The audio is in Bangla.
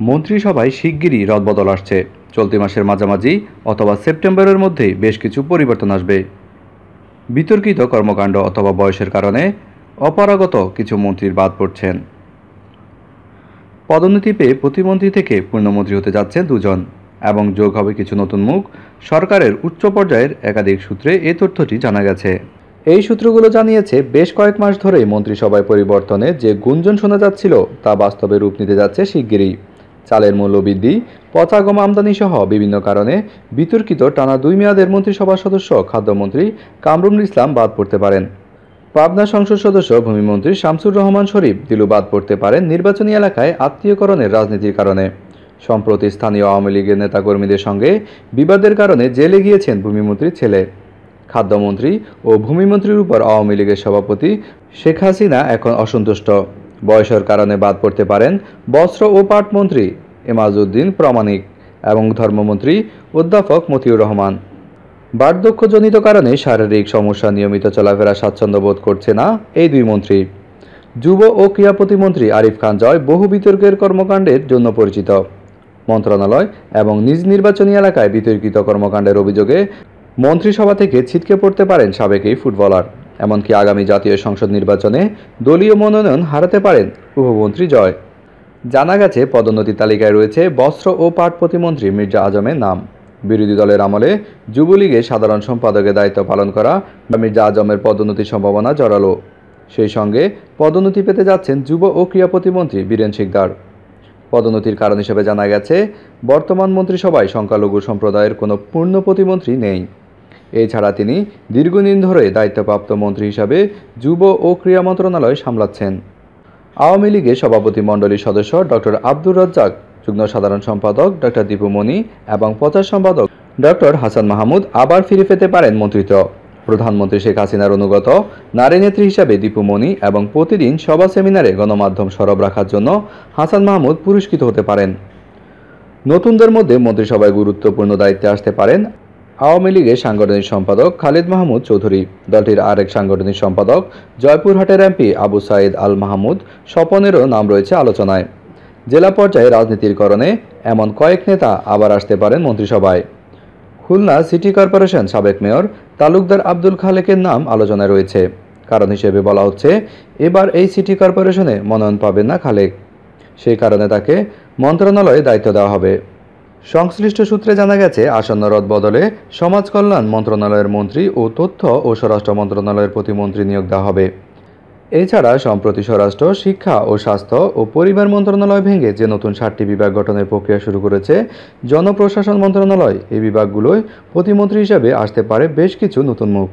মন্ত্রিসভায় শিগগিরই রদবদল আসছে। চলতি মাসের মাঝামাঝি অথবা সেপ্টেম্বরের মধ্যেই বেশ কিছু পরিবর্তন আসবে। বিতর্কিত কর্মকাণ্ড অথবা বয়সের কারণে অপারগত কিছু মন্ত্রীর বাদ পড়ছেন। পদোন্নতি পেয়ে প্রতিমন্ত্রী থেকে পূর্ণমন্ত্রী হতে যাচ্ছেন দুজন। এবং যোগ হবে কিছু নতুন মুখ, সরকারের উচ্চ পর্যায়ের একাধিক সূত্রে এ তথ্যটি জানা গেছে। এই সূত্রগুলো জানিয়েছে, বেশ কয়েক মাস ধরেই মন্ত্রিসভায় পরিবর্তনে যে গুঞ্জন শোনা যাচ্ছিল তা বাস্তবে রূপ নিতে যাচ্ছে শিগগিরই। চালের মূল্য বৃদ্ধি পচা গম আমদানি সহ বিভিন্ন কারণে বিতর্কিত টানা দুই মেয়াদের মন্ত্রিসভার সদস্য খাদ্যমন্ত্রী কামরুল ইসলাম বাদ পড়তে পারেন। পাবনা সংসদ সদস্য ভূমিমন্ত্রী শামসুর রহমান শরীফ দিলু বাদ পড়তে পারেন নির্বাচনী এলাকায় আত্মীয়করণের রাজনীতির কারণে। সম্প্রতি স্থানীয় আওয়ামী লীগের নেতাকর্মীদের সঙ্গে বিবাদের কারণে জেলে গিয়েছেন ভূমিমন্ত্রীর ছেলে। খাদ্যমন্ত্রী ও ভূমিমন্ত্রীর উপর আওয়ামী লীগের সভাপতি শেখ হাসিনা এখন অসন্তুষ্ট। বয়সের কারণে বাদ পড়তে পারেন বস্ত্র ও পাট মন্ত্রী এমাজউদ্দিন প্রামাণিক এবং ধর্মমন্ত্রী অধ্যাপক মতিউর রহমান। বার্ধক্যজনিত কারণে শারীরিক সমস্যা নিয়মিত চলাফেরা স্বাচ্ছন্দ্য বোধ করছে না এই দুই মন্ত্রী। যুব ও ক্রীড়া প্রতিমন্ত্রী আরিফ খান জয় বহু বিতর্কের কর্মকাণ্ডের জন্য পরিচিত। মন্ত্রণালয় এবং নিজ নির্বাচনী এলাকায় বিতর্কিত কর্মকাণ্ডের অভিযোগে মন্ত্রিসভা থেকে ছিটকে পড়তে পারেন সাবেক এই ফুটবলার। এমনকি আগামী জাতীয় সংসদ নির্বাচনে দলীয় মনোনয়ন হারাতে পারেন উপমন্ত্রী জয়। জানা গেছে, পদোন্নতি তালিকায় রয়েছে বস্ত্র ও পাট প্রতিমন্ত্রী মির্জা আজমের নাম। বিরোধী দলের আমলে যুবলীগে সাধারণ সম্পাদকের দায়িত্ব পালন করা বা মির্জা আজমের পদোন্নতির সম্ভাবনা জড়ালো। সেই সঙ্গে পদোন্নতি পেতে যাচ্ছেন যুব ও ক্রীড়া প্রতিমন্ত্রী বীরেন শিকদার। পদোন্নতির কারণ হিসেবে জানা গেছে, বর্তমান মন্ত্রিসভায় সংখ্যালঘু সম্প্রদায়ের কোনো পূর্ণ প্রতিমন্ত্রী নেই। এছাড়া তিনি দীর্ঘদিন ধরে দায়িত্বপ্রাপ্ত মন্ত্রী হিসাবে যুব ও ক্রীড়া মন্ত্রণালয় সামলাচ্ছেন। আওয়ামী লীগের সভাপতি মণ্ডলীর সদস্য ডক্টর আব্দুর রাজ্জাক, যুগ্ম সাধারণ সম্পাদক ডক্টর দীপুমণি এবং প্রচার সম্পাদক ডক্টর হাসান মাহমুদ আবার ফিরে পেতে পারেন মন্ত্রিত্ব। প্রধানমন্ত্রী শেখ হাসিনার অনুগত নারী নেত্রী হিসাবে দীপুমণি এবং প্রতিদিন সভা সেমিনারে গণমাধ্যম সরব রাখার জন্য হাসান মাহমুদ পুরস্কৃত হতে পারেন। নতুনদের মধ্যে মন্ত্রিসভায় গুরুত্বপূর্ণ দায়িত্বে আসতে পারেন আওয়ামী লীগের সাংগঠনিক সম্পাদক খালিদ মাহমুদ চৌধুরী, দলটির আরেক সাংগঠনিক সম্পাদক জয়পুরহাটের এমপি আবু সাইদ আল মাহমুদ স্বপনেরও নাম রয়েছে আলোচনায়। জেলা পর্যায়ে রাজনীতির কারণে এমন কয়েক নেতা আবার আসতে পারেন মন্ত্রিসভায়। খুলনা সিটি কর্পোরেশন সাবেক মেয়র তালুকদার আব্দুল খালেকের নাম আলোচনায় রয়েছে। কারণ হিসেবে বলা হচ্ছে, এবার এই সিটি কর্পোরেশনে মনোনয়ন পাবেন না খালেক। সেই কারণে তাকে মন্ত্রণালয়ে দায়িত্ব দেওয়া হবে। সংশ্লিষ্ট সূত্রে জানা গেছে, আসন্ন রদ বদলে সমাজ কল্যাণ মন্ত্রণালয়ের মন্ত্রী ও তথ্য ও স্বরাষ্ট্র মন্ত্রণালয়ের প্রতিমন্ত্রী নিয়োগ দেওয়া হবে। এছাড়া সম্প্রতি স্বরাষ্ট্র, শিক্ষা ও স্বাস্থ্য ও পরিবার মন্ত্রণালয় ভেঙে যে নতুন সাতটি বিভাগ গঠনের প্রক্রিয়া শুরু করেছে, জনপ্রশাসন মন্ত্রণালয় এই বিভাগগুলোয় প্রতিমন্ত্রী হিসেবে আসতে পারে বেশ কিছু নতুন মুখ।